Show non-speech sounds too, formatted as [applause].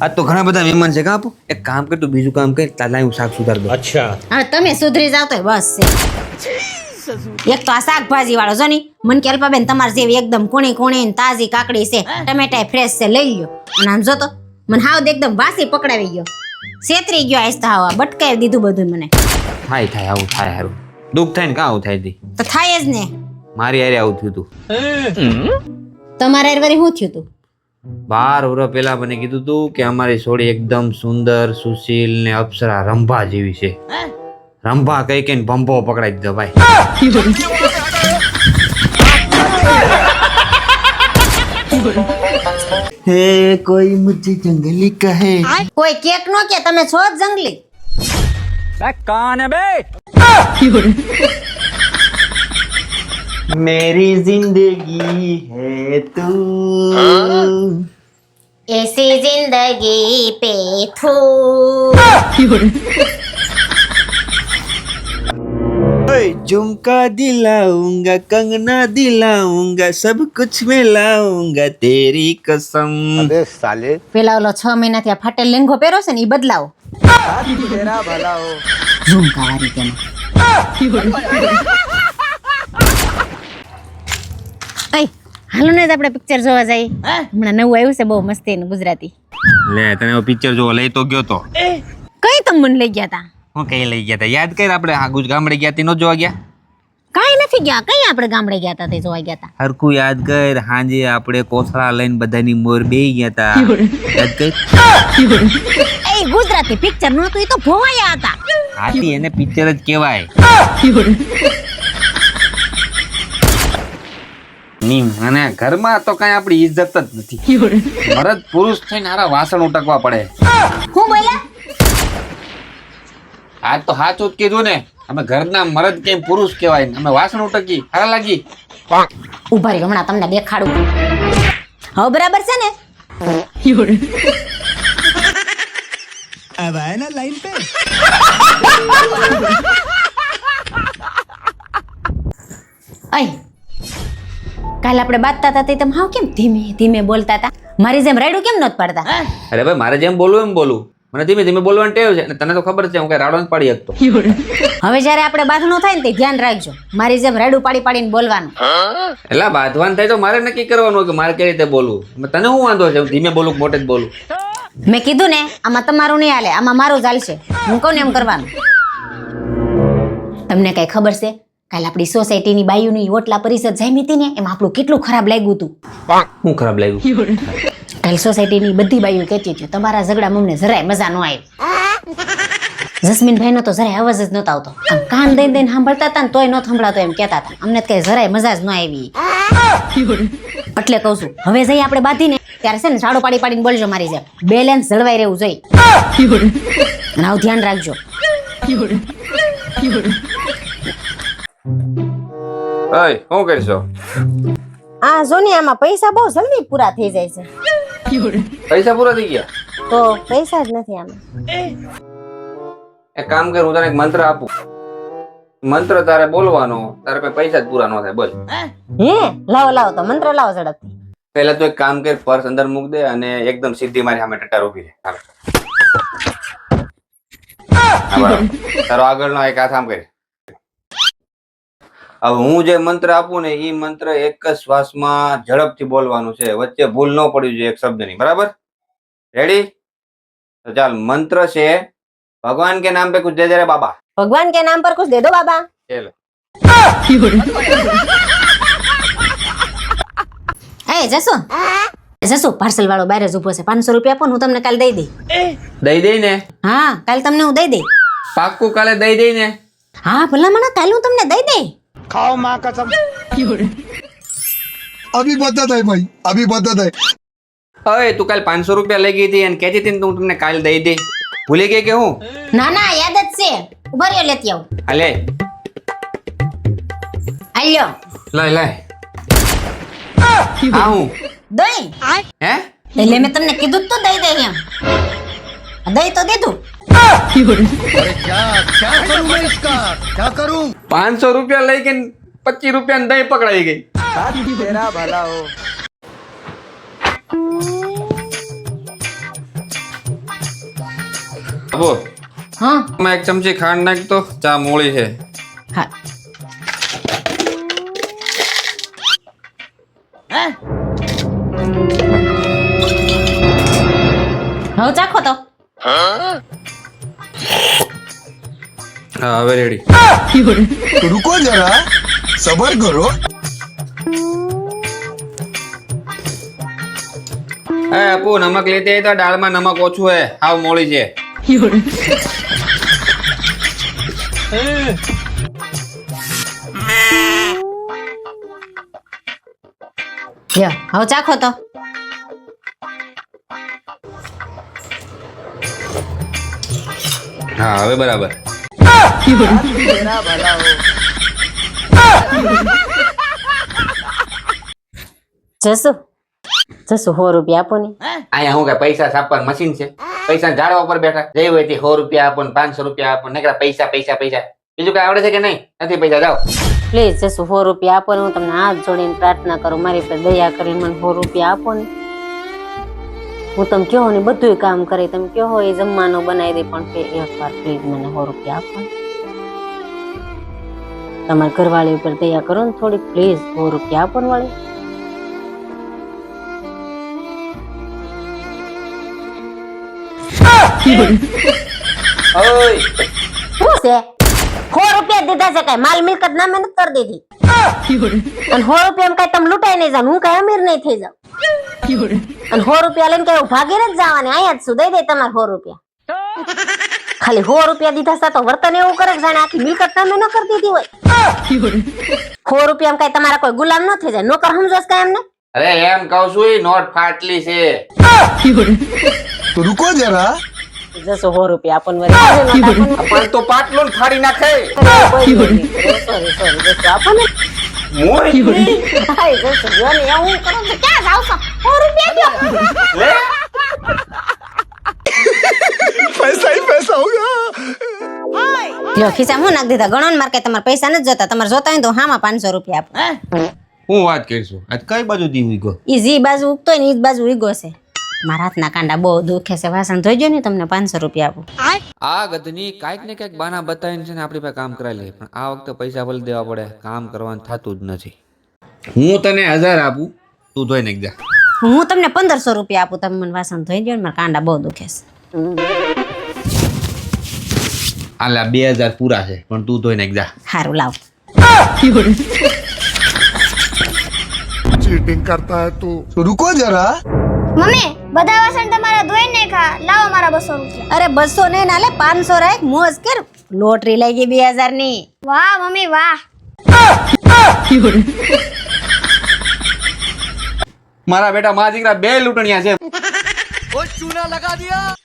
આજ તો ઘણા બધા મહેમાન છે. કાપો એક કામ કર તું બીજું કામ કર તાલા હું શાક સુધાર દઉં હવે તમે સુધરી જાવ તો બસ છે. એક તો આ શાકભાજી વાળો જો ની મન કે અલ્પાબેન તમારે જેવી એકદમ કોણી કોણી ને તાજી કાકડી છે ટમેટા ફ્રેશ છે લઈ લ્યો. અને આમ જો તો મને હાવ એકદમ વાસી પકડાવી ગયો. છેતરી ગયો આસ્તા હવા બટકાવી દીધું બધું મને. થાય થાય આવું થાય હારું. દુઃખ થાય ને કાં આવું થાય તો? થાય જ ને. મારી હારે આવું થયું તું. તમારે હારે વળી શું થયું તું? બાર વર્ષ પહેલા મને કીધું તું કે અમારી છોડી એકદમ સુંદર સુશીલ ને અપ્સરા રંભા જેવી છે. રંભા કઈ કઈ ભંભો પકડાઈ દીધો ભાઈ. હે કોઈ મુજે જંગલી કહે. કોઈ કેક નો કે તમે છો જંગલી. मेरी जिंदगी है तू ऐसी जिंदगी पे थू झुमका दिलाऊंगा कंगना दिलाऊंगा सब कुछ मैं लाऊंगा तेरी कसम अबे साले પેલા ઓલો છ મહિનાથી આ ફાટેલ લેંઘો પહેરો છે ને એ બદલાવો ઝુમકા વાળી તેમાં અય હાલો ને આપણે પિક્ચર જોવા જઈએ. હમણાં નવું આવ્યું છે બહુ મસ્તી એનું ગુજરાતી. લે તને પિક્ચર જોવા લઈ તો ગયો તો. કઈ તમ મને લઈ ગયા તા? હું કઈ લઈ ગયા તા? યાદ કર આપણે આ ગામડે ગયા તી નો જોવા ગયા? કાઈ નથી ગયા કઈ આપણે ગામડે ગયા તા તે જોવા ગયા તા? હરકુ યાદ કર હાંજે આપણે કોથળા લઈને બધાની મોર બે ગયા તા. યાદ કર? એ ગુજરાતી પિક્ચર નહોતું એ તો ભોવાયા હતા. હાથી એને પિક્ચર જ કહેવાય. ની અને ઘરમાં તો કઈ આપણી ઇજ્જત જ નથી. મરદ પુરુષ થઈને હારા વાસણ ઉટકવા પડે. હું બોલ્યા? આ તો સાચું જ કીધું ને. અમે ઘરના મરદ કેમ પુરુષ કહેવાય અમે વાસણ ઉટકી. હારા લાગી. ઊભા રહી હમણાં તમને દેખાડું. હવે બરાબર છે ને? અય કાલ આપણે બાતતા હતા તે તમે હાવ કેમ ધીમે ધીમે બોલતા હતા? મારી જેમ રાયડું કેમ નત પાડતા? અરે ભાઈ મારે જેમ બોલવું એમ બોલું. મને ધીમે ધીમે બોલવાનું ટેવ છે અને તને તો ખબર છે હું કઈ રાડો પાડી શકતો. હવે જ્યારે આપણે બાંધણું થાય ને તે ધ્યાન રાખજો. મારી જેમ રાયડું પાડી પાડીને બોલવાનું. એટલે બાંધવાનું થાય તો મારે નક્કી કરવાનું કે મારે કઈ રીતે બોલવું. તને હું વાંધો છે? ધીમે બોલું મોટે જ બોલું? મેં કીધું ને આમાં તમારું નહીં હાલે આમાં મારું ચાલશે હું કહું ને એમ કરવાનું. તમને કઈ ખબર છે? કાલે આપણી સોસાયટીની બાયુની ઓટલા પરિષદ જામી હતી ને એમાં આપણું કેટલું ખરાબ લાગ્યું હતું? હું ખરાબ લાગ્યું? કાલ સોસાયટીની બધી બાયુ કહેતી હતી તમારા ઝઘડા મમને જરાય મજા ન આવી. જસ્મીનભાઈનો તો જરાય અવાજ જ નતો આવતો. આમ કાન દઈને દઈને સાંભળતા હતા ને તોય ન સંભળાતો એમ કહેતા હતા. અમને કઈ જરાય મજા જ ન આવી. એટલે કહું છું હવે જઈ આપણે બાંધીને ત્યારે છે ને સાડો પાડી પાડીને બોલજો મારી જેમ. બેલેન્સ જળવાઈ રહેવું જોઈએ. અને આવું ધ્યાન રાખજો. ઓય શું કરશો? આ જો ને આમાં પૈસા બહુ જલ્દી પૂરા થઈ જાય છે. પૈસા પૂરા થઈ ગયા? તો પૈસા જ નથી આમાં. એક કામ કર હું તને એક મંત્ર આપું. મંત્ર તારે બોલવાનો તારે કોઈ પૈસા જ પૂરા ન થાય બોલ. હે? લાવો લાવો તો મંત્ર લાવો ઝડપથી. પહેલા તો એક કામ કર પર્સ અંદર મૂક દે અને એકદમ સીધી મારી સામે ટટાર ઊભી રહે. તારો આગળનો એક આ કામ કરે. હવે હું જે મંત્ર આપું ને એ મંત્ર એક જ શ્વાસમાં ઝડપથી બોલવાનું છે. વચ્ચે ભૂલ ન પડવી જોઈએ એક શબ્દની. બરાબર? રેડી તો ચાલ મંત્ર છે ભગવાન કે નામ પે કુછ દે દે બાબા. ભગવાન કે નામ પર કુછ દે દો બાબા. ચલો. [laughs] એ જસુ. જસુ પાર્સલ વાળો બહાર જ ઊભો છે. પાંચસો રૂપિયા આપો હું તમને કાલે દઈ દઈ. દઈ દઈ ને? હા કાલે તમને હું દઈ દઈ. પાક્કું કાલે દઈ દઈ ને? હા ભલા મને કાલે હું તમને દઈ દઈ. खाओ माँ कसम अभी बदत है भाई अभी बदत है હવે તું કાલ પાંચસો રૂપિયા લઈ ગઈ હતી અને કહેતી હતી ને તો હું તમને કાલ દઈ દઈ ભૂલી ગઈ કે હું ના ના યાદ જ છે ઉભા રહ્યો લેતી આવું હાલે આલ્યો લાય લાય આ હું દઈ હે એટલે મેં તમને કીધું જ તો દઈ દઈ એમ દઈ તો દીધું क्या क्या करूं मैं इसका क्या करूं પાંચસો રૂપિયા લઈ ગઈ પચીસ રૂપિયા દહીં પકડાઈ ગઈ આપો હા આમાં એક ચમચી ખાંડ નાખ તો ચા મોળી છે હા હવે ચાખો તો હવે રેડી રૂકો જરા. સબર કરો. એ અપુ નમક લેતી આવી તો દાળમાં નમક ઓછું હે. આવ મોળી છે. હવે ચાખો તો. હા હવે બરાબર. જસુ જસુ સો રૂપિયા આપો ને. અહીંયા હું કે પૈસા છાપવાનું મશીન છે? પૈસા ઝાડવા ઉપર બેઠા. જઈ હોય તે સો રૂપિયા આપો ને પાંચસો રૂપિયા આપો ને. નીકળ્યા પૈસા પૈસા પૈસા. બીજું કઈ આવડે છે કે નહીં? નથી પૈસા જાઓ. પ્લીઝ જસુ સો રૂપિયા આપો ને. હું તમને હાથ જોડીને પ્રાર્થના કરું. મારી પર દયા કરીને મને સો રૂપિયા આપો ને. હું તમે કહો ને બધું કામ કરે તમે કહો એ જમવાનું બનાવી દે પણ એક વાર પ્લીઝ મને સો રૂપિયા આપો તમારા ઘરવાળી ઉપર દયા કરો ને થોડી પ્લીઝ સો રૂપિયા આપો ને વાળી. ઓય. શું છે? સો રૂપિયા દીધા છે કઈ? માલ મિલકત ના મહેનત કરી દીધી. [laughs] અને સો રૂપિયા કઈ તમે લૂંટાઈ નહીં જાવ હું કઈ અમીર નહીં થઈ જાઉં. [laughs] અને સો રૂપિયા લઈને કઈ ઊભા જ જવાની અહીંયા જ શું? દઈ દે તમારે સો રૂપિયા. [laughs] ખાલી સો રૂપિયા દીધા તો વર્તન એવું કરે જાણે આખી મિલકત તમે ન કરી દીધી હોય. [laughs] સો રૂપિયા કઈ તમારા કોઈ ગુલામ ન થઈ જાય. નોકર સમજો કઈ એમને? અરે એમ કહું છું નોટ ફાટલી છે. રૂકો જરા. જસો સો રૂપિયા આપણને વરે આપણ તો પાટલો ખાડી નાખે. સોરી સોરી આપણને મોરી આય તો સુગોને એવું કરો તો ક્યાં જાવ છો? સો રૂપિયા દો. પૈસા હી પૈસા હોગા લ્યો ખિસ્સા હું નાખ દીધા? ગણો ને માર કે તમારે પૈસા નથી જોતા. તમારે જોતા હોય તો હામાં પાંચસો રૂપિયા આપ. હું? વાત કરીશું? આજ કઈ બાજુ દી ઉગો ઈ જી બાજુ ઉગતો હોય ને ઈ બાજુ ઉગો છે. મારા હાથના કાંડા બહુ દુખે છે. વાસણ ધોઈજો ને તમને પાંચસો રૂપિયા આપું. આ ગધની કાંઈક ને કાંઈક બાના બતાવીને છે ને આપણી પાસે કામ કરાવી લઈએ. પણ આ વખતે પૈસા ભલે દેવા પડે કામ કરવાનું થતું જ નથી. હું તને હજાર આપું તું ધોઈ નાખ જા. હું તમને પંદરસો રૂપિયા આપું. તમે મને વાસણ ધોઈ દો ને મારા કાંડા બહુ દુખે છે. આલા બે હજાર પૂરા છે પણ તું ધોઈ નાખ જા. સારું લાવ. ચીટિંગ કરતા હે તું રુકો જરા. મમ્મી બધા વાસણ તમારા ધોઈ ને ખા લાવો મારા બસો રૂપિયા. અરે બસો નહીં નાલે પાંચસો રાખ મોજ કર. લોટરી લઈ ગઈ બે હજારની વાહ મમ્મી વાહ. મારા બેટા મા દીકરા બે લૂંટણિયા છે. ચૂના લગા દિયા.